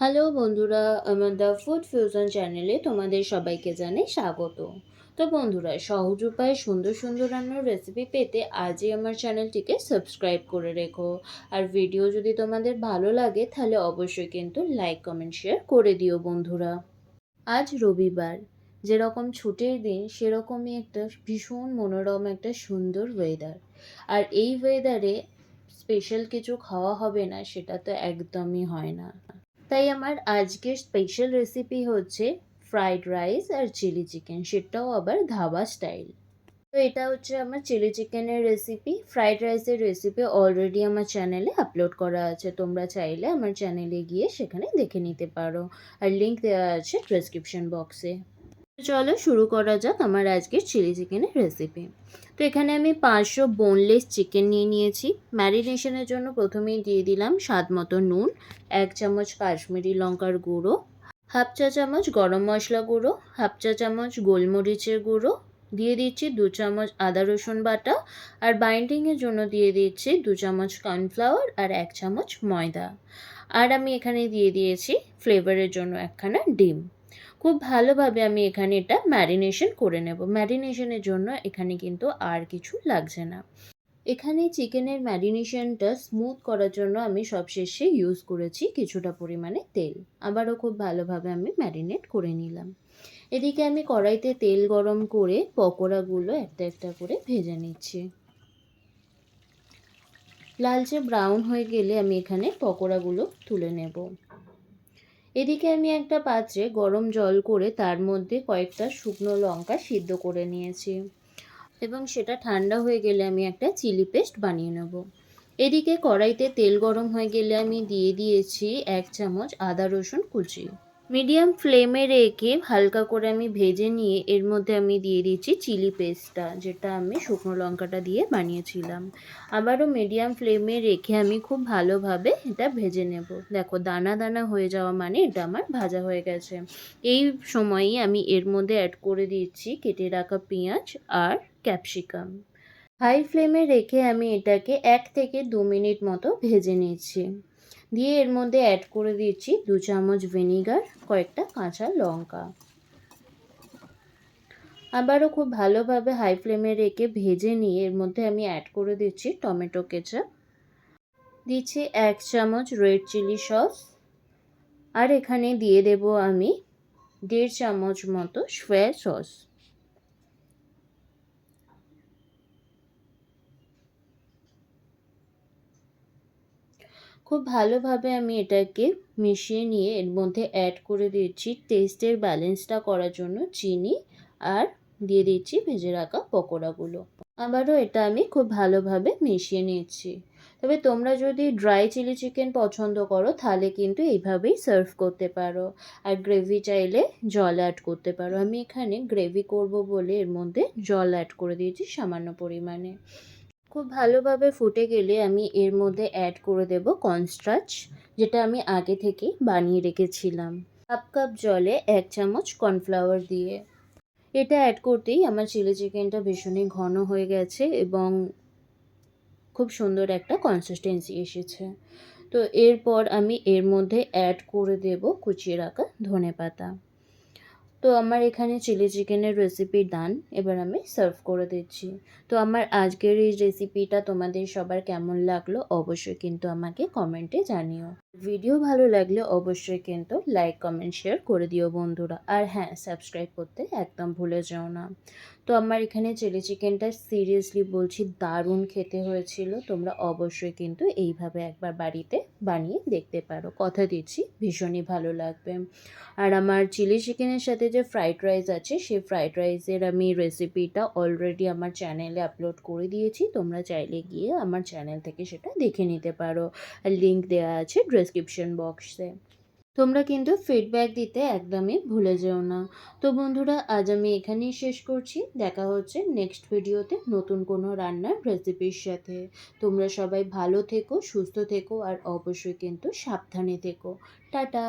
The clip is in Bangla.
হ্যালো বন্ধুরা, আমার দ্য ফুড ফিউশন চ্যানেলে তোমাদের সবাইকে জানাই স্বাগত। তো বন্ধুরা, সহজ উপায়ে সুন্দর সুন্দর রান্নার রেসিপি পেতে আজই আমার চ্যানেলটিকে সাবস্ক্রাইব করে রেখো। আর ভিডিও যদি তোমাদের ভালো লাগে, তাহলে অবশ্যই কিন্তু লাইক কমেন্ট শেয়ার করে দিও বন্ধুরা। আজ রবিবার, যেরকম ছুটির দিন, সেরকমই একটা ভীষণ মনোরম একটা সুন্দর ওয়েদার আর এই ওয়েদারে স্পেশাল কিছু খাওয়া হবে না, সেটা তো একদমই হয় না। তাই আমার আজকের স্পেশাল রেসিপি হচ্ছে ফ্রাইড রাইস আর চিলি চিকেন সেটাও আবার ধাবা স্টাইল তো এটা হচ্ছে আমার চিলি চিকেনের রেসিপি ফ্রাইড রাইসের রেসিপি অলরেডি আমার চ্যানেলে আপলোড করা আছে। তোমরা চাইলে আমার চ্যানেলে গিয়ে সেখানে দেখে নিতে পারো। আর লিঙ্ক দেওয়া আছে ডেসক্রিপশন বক্সে চলো শুরু করা যাক আমার আজকের চিলি চিকেনের রেসিপি তো এখানে আমি পাঁচশো বোনলেস চিকেন নিয়ে নিয়েছি। ম্যারিনেশনের জন্য প্রথমেই দিয়ে দিলাম স্বাদ মতো নুন, এক চামচ কাশ্মীরি লঙ্কার গুঁড়ো, হাফ চা চামচ গরম মশলা গুঁড়ো, হাফ চা চামচ গোলমরিচের গুঁড়ো, দিয়ে দিচ্ছি দু চামচ আদা রসুন বাটা, আর বাইন্ডিংয়ের জন্য দিয়ে দিচ্ছি দু চামচ কর্নফ্লাওয়ার আর এক চামচ ময়দা। আর আমি এখানে দিয়ে দিয়েছি ফ্লেভারের জন্য একখানা ডিম। খুব ভালোভাবে আমি এখানে এটা ম্যারিনেশন করে নেব। ম্যারিনেশনের জন্য এখানে কিন্তু আর কিছু লাগছে না। এখানে চিকেনের ম্যারিনেশনটা স্মুথ করার জন্য আমি সবশেষে ইউজ করেছি কিছুটা পরিমাণে তেল। আবারও খুব ভালোভাবে আমি ম্যারিনেট করে নিলাম। এদিকে আমি কড়াইতে তেল গরম করে পকোড়াগুলো একটা একটা করে ভেজে নিচ্ছি। লালচে ব্রাউন হয়ে গেলে আমি এখানে পকোড়াগুলো তুলে নেব। এদিকে আমি একটা পাত্রে গরম জল করে তার মধ্যে কয়েকটা শুকনো লঙ্কা সিদ্ধ করে নিয়েছি। এবং সেটা ঠান্ডা হয়ে গেলে আমি একটা চিলি পেস্ট বানিয়ে নেব। এদিকে কড়াইতে তেল গরম হয়ে গেলে আমি দিয়ে দিয়েছি এক চামচ আদা রসুন কুচি। মিডিয়াম ফ্লেমে রেখে হালকা করে আমি ভেজে নিয়ে এর মধ্যে আমি দিয়ে দিচ্ছি চিলি পেস্টটা, যেটা আমি শুকনো লঙ্কাটা দিয়ে বানিয়েছিলাম। আবারও মিডিয়াম ফ্লেমে রেখে আমি খুব ভালোভাবে এটা ভেজে নেব। দেখো, দানা দানা হয়ে যাওয়া মানে এটা আমার ভাজা হয়ে গেছে। এই সময়ই আমি এর মধ্যে অ্যাড করে দিচ্ছি কেটে রাখা পেঁয়াজ আর ক্যাপসিকাম হাই ফ্লেমে রেখে আমি এটাকে এক থেকে দু মিনিট মতো ভেজে নিচ্ছি। দিয়ে এর মধ্যে অ্যাড করে দিচ্ছি দু চামচ ভিনিগার কয়েকটা কাঁচা লঙ্কা। আবারও খুব ভালোভাবে হাই ফ্লেমে রেখে ভেজে নিয়ে এর মধ্যে আমি অ্যাড করে দিচ্ছি টমেটো কেচাপ দিচ্ছি এক চামচ রেড চিলি সস আর এখানে দিয়ে দেব আমি দেড় চামচ মতো সোয়া সস খুব ভালোভাবে আমি এটাকে মিশিয়ে নিয়ে এর মধ্যে অ্যাড করে দিচ্ছি। টেস্টের ব্যালেন্সটা করার জন্য চিনি আর দিয়ে দিচ্ছি ভেজে রাখা পকোড়াগুলো। আবারও এটা আমি খুব ভালোভাবে মিশিয়ে নিচ্ছি। তবে তোমরা যদি ড্রাই চিলি চিকেন পছন্দ করো, তাহলে কিন্তু এইভাবেই সার্ভ করতে পারো। আর গ্রেভি চাইলে জল অ্যাড করতে পারো। আমি এখানে গ্রেভি করব বলে এর মধ্যে জল অ্যাড করে দিয়েছি সামান্য পরিমাণে। খুব ভালোভাবে ফুটে গেলে আমি এর মধ্যে অ্যাড করে দেব কর্নস্টার্চ যেটা আমি আগে থেকে বানিয়ে রেখেছিলাম। হাফ কাপ জলে এক চামচ কর্নফ্লাওয়ার দিয়ে। এটা অ্যাড করতেই আমার চিলি চিকেনটা ভীষণই ঘন হয়ে গেছে এবং খুব সুন্দর একটা কনসিস্টেন্সি এসেছে। তো এরপর আমি এর মধ্যে অ্যাড করে দেব কুচিয়ে রাখা ধনে পাতা তো আমার এখানে চিলি চিকেনের রেসিপি ডান এবার আমি সার্ভ করে দিচ্ছি। তো আমার আজকের এই রেসিপিটা তোমাদের সবার কেমন লাগল অবশ্যই কিন্তু আমাকে কমেন্টে জানিও। ভিডিও ভালো লাগলে অবশ্যই কিন্তু লাইক কমেন্ট শেয়ার করে দিও বন্ধুরা। আর হ্যাঁ সাবস্ক্রাইব করতে একদম ভুলে যেও না। তো আমার এখানে চিলি চিকেনটা সিরিয়াসলি বলছি দারুণ খেতে হয়েছিল। তোমরা অবশ্যই কিন্তু এইভাবে একবার বাড়িতে বানিয়ে দেখতে পারো। কথা দিচ্ছি, ভীষণই ভালো লাগবে। আর আমার চিলি চিকেনের সাথে যে ফ্রাইড রাইস আছে, সেই ফ্রাইড রাইসের আমি রেসিপিটা অলরেডি আমার চ্যানেলে আপলোড করে দিয়েছি। তোমরা চাইলে গিয়ে আমার চ্যানেল থেকে সেটা দেখে নিতে পারো। লিঙ্ক দেওয়া আছে ডেসক্রিপশন বক্সে তোমরা কিন্তু ফিডব্যাক দিতে একদমই ভুলে যেও না। তো বন্ধুরা, আজ আমি এখানেই শেষ করছি। দেখা হচ্ছে নেক্সট ভিডিওতে নতুন কোনো রান্নার রেসিপির সাথে। তোমরা সবাই ভালো থেকো, সুস্থ থেকো, আর অবশ্যই কিন্তু সাবধানে থেকো। টাটা!